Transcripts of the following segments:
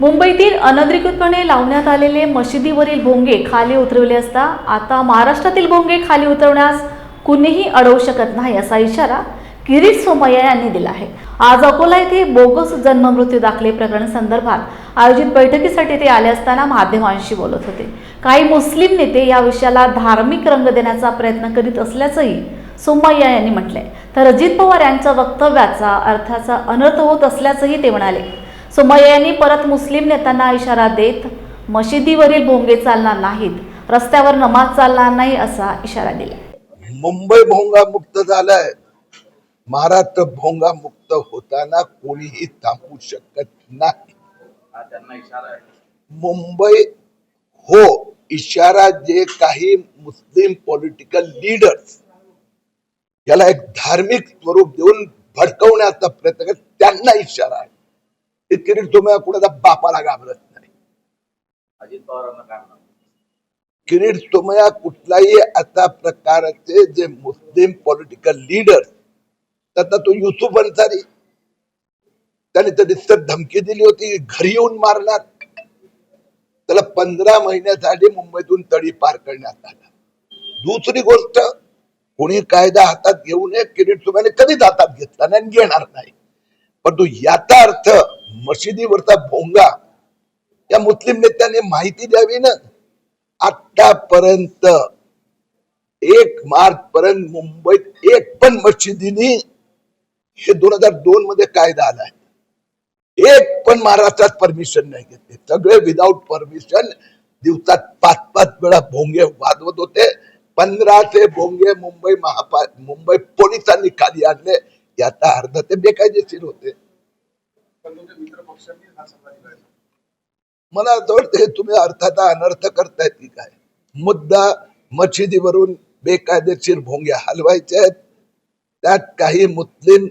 मुंबईतील अनधिकृतपणे लावण्यात आलेले मशिदीवरील भोंगे खाली उतरवले असता आता महाराष्ट्रातील भोंगे खाली उतरवण्यास कुणीही अडवू शकत नाही असा इशारा किरीट सोमय्या यांनी दिला आहे. आज अकोला येथे बोगस जन्ममृत्यू दाखले प्रकरण संदर्भात आयोजित बैठकीसाठी ते आले असताना माध्यमांशी बोलत होते. काही मुस्लिम नेते या विषयाला धार्मिक रंग देण्याचा प्रयत्न करीत असल्याचंही सोमय्या यांनी म्हटलंय. तर अजित पवार यांच्या वक्तव्याचा अर्थाचा अनर्थ होत असल्याचंही ते म्हणाले. सोमय्या यांनी परत मुस्लिम नेत्यांना इशारा देत मशिदीवरील भोंगे चालणार नाहीत रस्त्यावर नमाज चालणार नाही असा इशारा दिला. मुंबई भोंगा मुक्त झालाय. महाराष्ट्र भोंगा मुक्त होताना कोणीही थांबू शकत नाही. हा त्यांना इशारा आहे. मुंबई हो इशारा जे काही मुस्लिम पॉलिटिकल लीडर्स याला एक धार्मिक स्वरूप देऊन भडकवण्याचा प्रयत्न करत त्यांना इशारा आहे. हे किरीट तुम्हाला कुणाचा बापाला घाबरत नाही. अजित पवारांना किरीट सोमया कुठलाही अशा प्रकारचे जे मुस्लिम पॉलिटिकल लीडर आता तो युसुफ अन्सारी त्याने तर दिसत धमकी दिली होती घरी येऊन मारणार त्याला पंधरा महिन्यासाठी मुंबईतून तडी पार करण्यात आला. दुसरी गोष्ट कोणी कायदा हातात घेऊ नये किरीट सोमयाने कधीच हातात घेतला नाही घेणार नाही. परंतु याचा अर्थ मशिदीवरचा भोंगा. या मुस्लिम नेत्यांनी माहिती द्यावी ना? आतापर्यंत एक मार्च पर्यंत मुंबईत एक पण मशिदीनी हे दोन हजार दोन मध्ये कायदा आलाय. एक पण महाराष्ट्रात परमिशन नाही घेतले. सगळे विदाऊट परमिशन दिवसात पाच पाच वेळा भोंगे वाजवत होते. पंधराशे भोंगे मुंबई महापा मुंबई पोलिसांनी खाली आणले. याचा अर्थ ते बेकायदेशीर होते. मला असं वाटतं तुम्ही अर्थाचा अनर्थ करतायत की काय. मुद्दा मशिदीवरून बेकायदेशीर भोंगे हलवायचे आहेत. त्यात काही मुस्लिम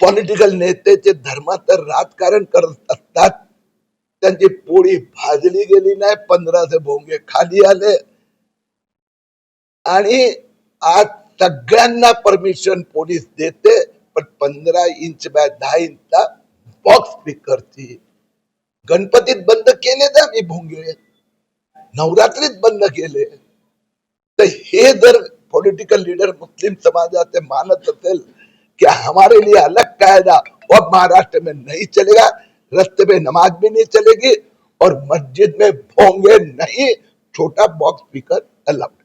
पॉलिटिकल नेते धर्मांतर राजकारण करत असतात. त्यांची पोळी भाजली गेली नाही पंधराशे भोंगे खाली आले. आणि आज सगळ्यांना परमिशन पोलीस देते पण पंधरा इंच बाय दहा इंचचा बॉक्स स्पीकरची गणपतीत बंद केले मी भोंगे नवरात्रीत बंद केले तर हे जर पॉलिटिकल लीडर मुस्लिम समाजाचे मानत असेल कि हमारे लिए अलग कायदा? और महाराष्ट्र में नहीं चलेगा, रस्ते में नमाज़ भी नहीं चलेगी और मस्जिद में भोंगे नहीं, छोटा बॉक्स स्पीकर अलाउड